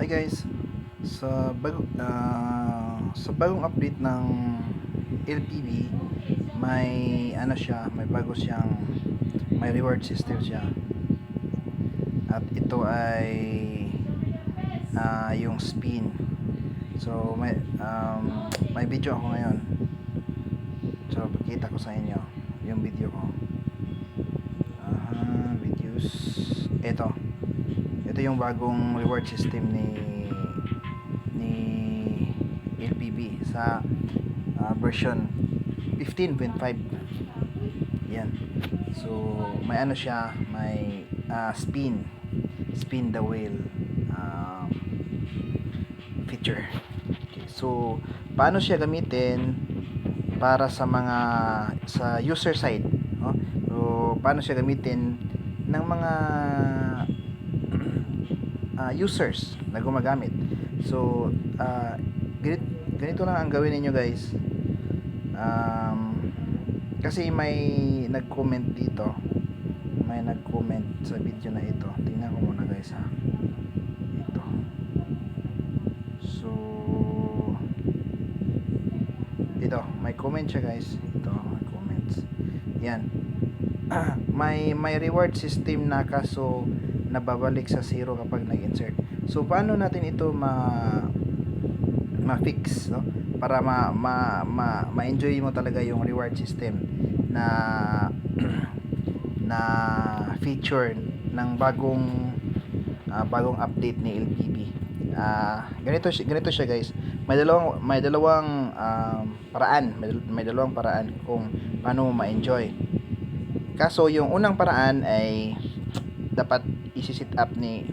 Hi guys. Sa bago ah, sa bagong update ng LPB, may ano siya, may bago siyang may reward system siya. At ito ay ah, yung spin. So may um, may video ako ngayon. So pakita ko sa inyo yung video ko. Aha, videos. Ito. Ito yung bagong reward system ni ni LPB sa ah, version 15.5. Yan. So, may ano siya, may ah, spin. Spin the wheel um, feature. Okay. So, paano siya gamitin para sa mga sa user side, no? So, paano siya gamitin ng mga ah, users na gumagamit. So, ah, ganito, ganito lang ang gawin ninyo guys. Um, kasi may nag-comment dito. May nag-comment sa video na ito. Tingnan ko muna guys ha. Ito. So, ito. May comment siya guys. Ito. May comments. Yan. may may reward system na kaso nababalik sa zero kapag nag-insert. So paano natin ito ma ma-fix, no? Para ma ma ma ma-enjoy mo talaga yung reward system na na feature ng bagong ah, bagong update ni LPB. Ah, ganito siya, ganito siya guys. May dalawang may dalawang um, paraan, may, may dalawang paraan kung paano mo ma-enjoy. Kaso yung unang paraan ay dapat isi-set up ni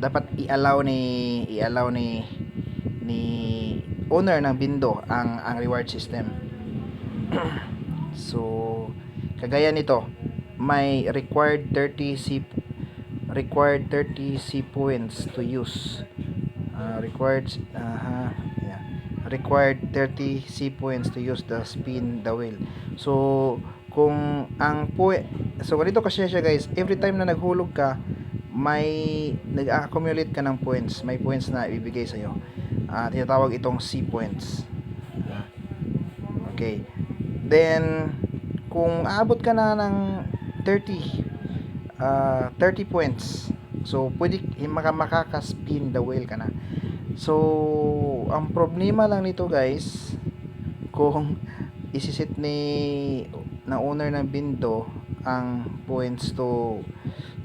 dapat i-allow ni i-allow ni ni owner ng bindo ang ang reward system. so kagaya nito, may required 30 C required 30 C points to use. Uh, required aha yeah. Required 30 C points to use the spin the wheel. So kung ang po so ganito kasi siya guys, every time na naghulog ka, may nag-accumulate ka ng points, may points na ibibigay sa iyo. Ah, tinatawag itong C points. Okay. Then kung aabot ka na ng 30 ah 30 points. So pwede maka makaka-spin the wheel ka na. So ang problema lang nito guys, kung isisit ni na owner ng bindo ang points to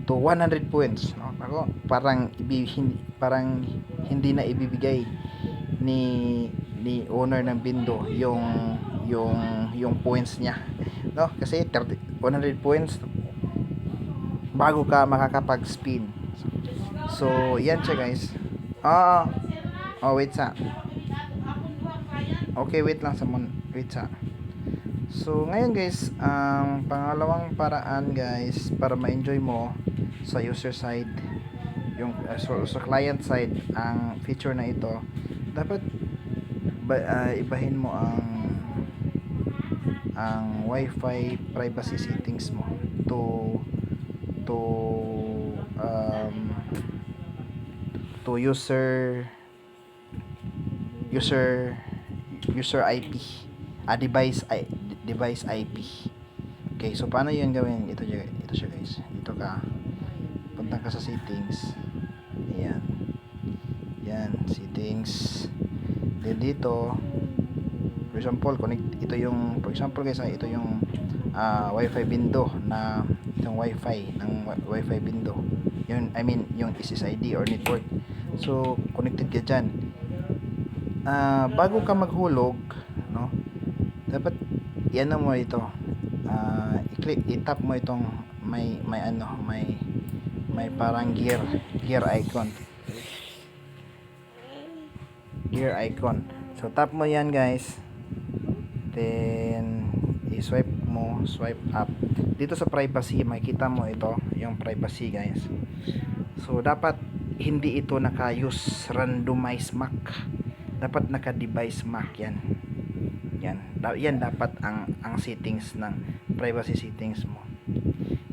to 100 points no? Ako, parang ibi, hindi, parang hindi na ibibigay ni ni owner ng bindo yung yung yung points niya no? Kasi 30, 100 points bago ka makakapag spin so yan siya guys. Ah. Oh wait sa. Okay wait lang sa mon wait sa So, ngayon guys, ang pangalawang paraan guys para ma-enjoy mo sa user side, yung uh, so, sa client side, ang feature na ito, dapat ba, ah, ibahin mo ang ang wifi privacy settings mo to to um, to user user user IP a device I, device IP okay so paano yun gawin? Ito siya ito siya guys. Dito ka. Punta ka sa settings. Ayan. Yan settings. Then dito for example connect ito yung for example guys ah, ito yung ah, wifi window na itong wifi ng wi- wifi window. Yun I mean yung SSID or network. So connected ka dyan. Ah bago ka maghulog no dapat yan mo ito? Ah i-click i-tap mo itong may may ano may may parang gear gear icon. Gear icon. So tap mo yan guys. Then i-swipe mo swipe up. Dito sa privacy makikita mo ito yung privacy guys. So dapat hindi ito naka-use randomize MAC. Dapat naka-device MAC yan yan. Yan dapat ang ang settings ng privacy settings mo.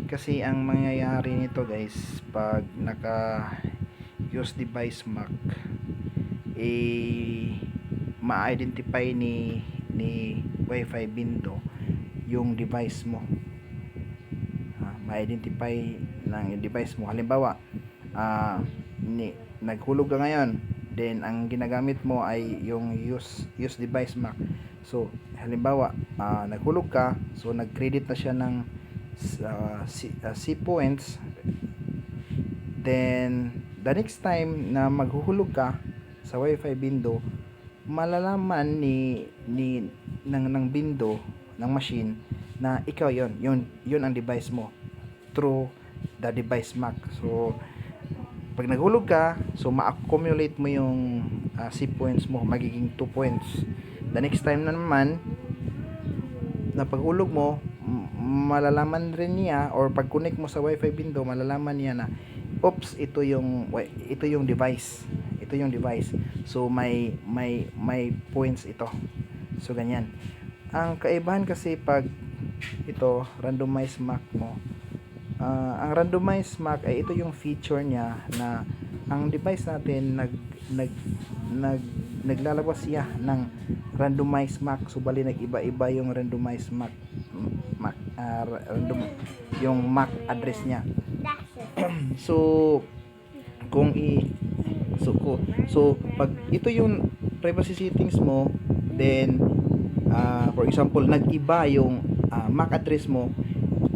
Kasi ang mangyayari nito guys pag naka use device MAC eh ma-identify ni ni Wi-Fi window yung device mo. Ma-identify ng device mo. Halimbawa ah ni naghulog ka ngayon then ang ginagamit mo ay yung use use device Mac. So halimbawa ah, naghulog ka so nag-credit na siya ng ah, C, ah, C points. Then the next time na maghuhulog ka sa wifi window malalaman ni ni ng ng window ng machine na ikaw yon yun yun ang device mo through the device Mac. So pag naghulog ka so ma-accumulate mo yung ah, C points mo magiging 2 points. The next time na naman na paghulog mo malalaman rin niya or pag connect mo sa wifi window malalaman niya na oops ito yung ito yung device ito yung device. So may may may points ito. So ganyan. Ang kaibahan kasi pag ito randomize Mac mo Ah, ang randomize Mac ay ito yung feature niya na ang device natin nag nag nag naglalabas siya ng randomize Mac so bali nag-iba-iba yung randomize Mac Mac ah, ra- random yung MAC address niya. So kung i so ko so pag ito yung privacy settings mo then ah, for example nag-iba yung ah, MAC address mo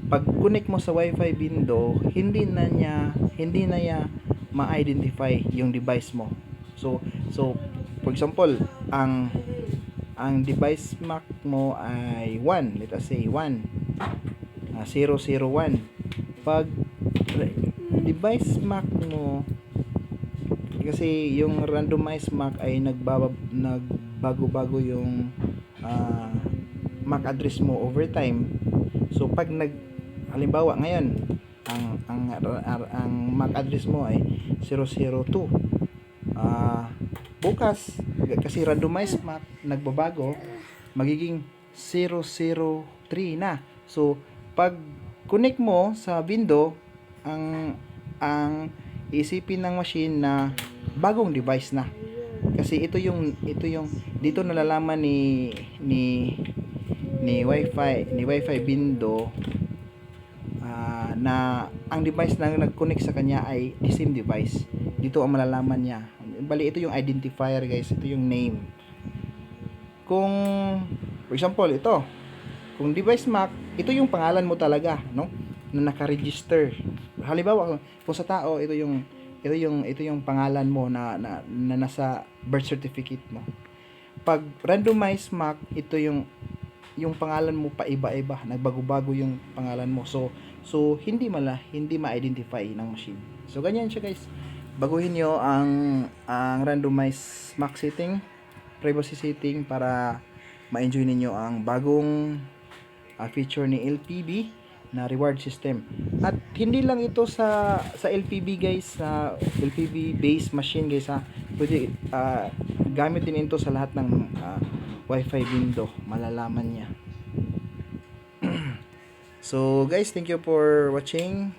pag connect mo sa wifi window hindi na niya hindi na niya ma-identify yung device mo. So so for example ang ang device MAC mo ay 1 let us say 1 ah, 001 pag device MAC mo kasi yung randomized MAC ay nagbaba, nagbago-bago yung ah, MAC address mo over time. So pag nag halimbawa ngayon ang ang ang, ang MAC address mo ay 002 ah bukas kasi randomized MAC nagbabago magiging 003 na. So pag connect mo sa window ang ang isipin ng machine na bagong device na. Kasi ito yung ito yung dito nalalaman ni ni ni wifi ni wifi window na ang device na nag-connect sa kanya ay the same device. Dito ang malalaman niya. Bali ito yung identifier guys. Ito yung name. Kung for example ito. Kung device Mac ito yung pangalan mo talaga no? Na naka-register. Halimbawa kung sa tao ito yung ito yung ito yung pangalan mo na, na, na nasa birth certificate mo. Pag randomized Mac ito yung yung pangalan mo pa iba-iba nagbago-bago yung pangalan mo. So so hindi mala hindi ma-identify ng machine. So ganyan siya guys. Baguhin nyo ang ang randomized Mac setting privacy setting para ma-enjoy ninyo ang bagong ah, feature ni LPB na reward system. At hindi lang ito sa sa LPB guys sa LPB based machine guys ha. Pwede ah, gamit din ito sa lahat ng ah, wifi window malalaman niya. So guys thank you for watching